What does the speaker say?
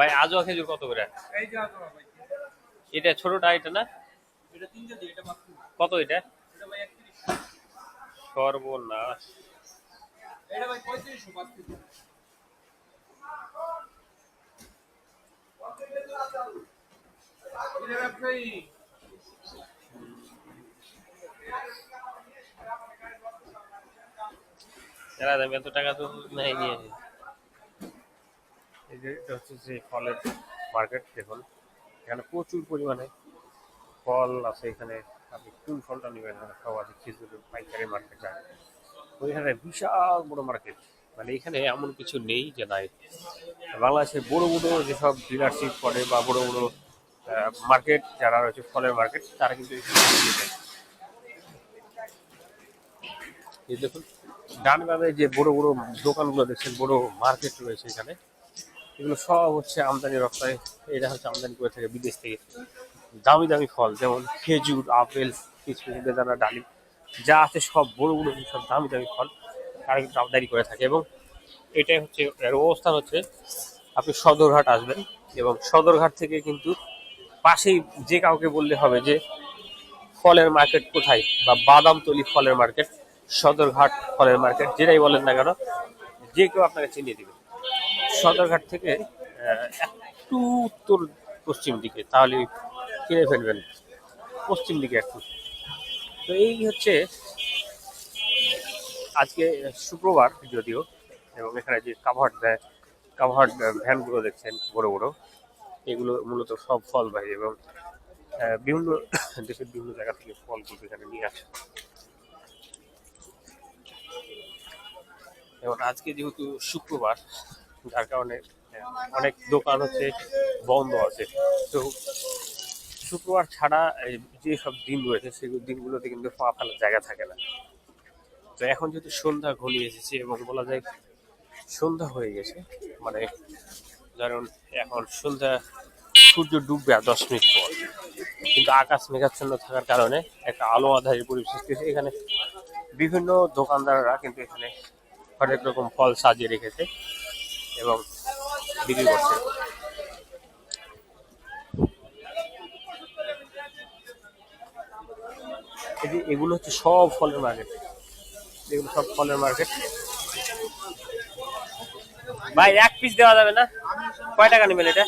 ভাই আজও খেজুর কত করে? এটা ছোটটা এটা না? কত এটা? সর্বনাশ। এত টাকা তো নাই নিয়ে এই এটা হচ্ছে যে ফলের মার্কেট দেখুন এখানে প্রচুর পরিমাণে ফল আছে এখানে। আপনি কোন ফলটা নেবেন? সব আছে খেজুর পাইকারি মার্কেট যায় ওইখানে বিশাল বড় মার্কেট মানে এখানে এমন কিছু নেই যে নাই। বাংলাদেশের বড় বড় যেসব ডিলারশিপ করে বা বড় বড় মার্কেট যারা রয়েছে ফলের মার্কেট তারা কিন্তু এই দেখুন, ডান যে বড় বড় দোকানগুলো দেখছেন, বড় মার্কেট রয়েছে এখানে। এগুলো সব হচ্ছে আমদানি রপ্তানি, এটা হচ্ছে আমদানি করে থাকে বিদেশ থেকে। দামি দামি ফল, যেমন খেজুর, আপেল কিছু বেদানা, ডালিম, যা আছে সব বড় বড় সব দামি দামি ফল, তারা কিন্তু আমদানি করে থাকে। এবং এটাই হচ্ছে, এর অবস্থান হচ্ছে, আপনি সদরঘাট আসবেন এবং সদরঘাট থেকে কিন্তু পাশেই যে কাউকে বললে হবে যে, ফলের মার্কেট কোথায়? বা বাদামতলি ফলের মার্কেট, সদরঘাট ফলের মার্কেট, যেটাই বলেন না কেন, যে কেউ আপনাকে চিনিয়ে দিবে। সদরঘাট থেকে একটু উত্তর পশ্চিম দিকে, তাহলে কিনে ফেলবেন। পশ্চিম দিকে একটু। তো এই হচ্ছে আজকে শুক্রবার যদিও, এবং এখানে যে কাভার্ড কাভার্ড ভ্যানগুলো দেখছেন, বড় বড়, এগুলো মূলত সব ফল ভাই এবং বিভিন্ন দেশের বিভিন্ন জায়গা থেকে ফলগুলো এখানে নিয়ে আসে। এবং আজকে যেহেতু শুক্রবার যার কারণে অনেক দোকান হচ্ছে, বন্ধ আছে। তো শুক্রবার ছাড়া যে সব দিন রয়েছে, সেই দিনগুলোতে কিন্তু পা ফেলার জায়গা থাকে না। তো এখন যেহেতু সন্ধ্যা ঘনিয়ে এসেছে এবং বলা যায় সন্ধ্যা হয়ে গেছে মানে ধরুন এখন সন্ধ্যা সূর্য ডুববে আর দশ মিনিট পর। কিন্তু আকাশ মেঘাচ্ছন্ন থাকার কারণে একটা আলো আধারের পরিবেশ সৃষ্টি এখানে বিভিন্ন দোকানদাররা কিন্তু এখানে অনেক রকম ফল সাজিয়ে রেখেছে। এবং বিক্রি করছে। এগুলো হচ্ছে সব ফলের মার্কেট এগুলো সব ফলের মার্কেট ভাই, এক পিস দেওয়া যাবে না? কয় টাকা নেবেন এটা?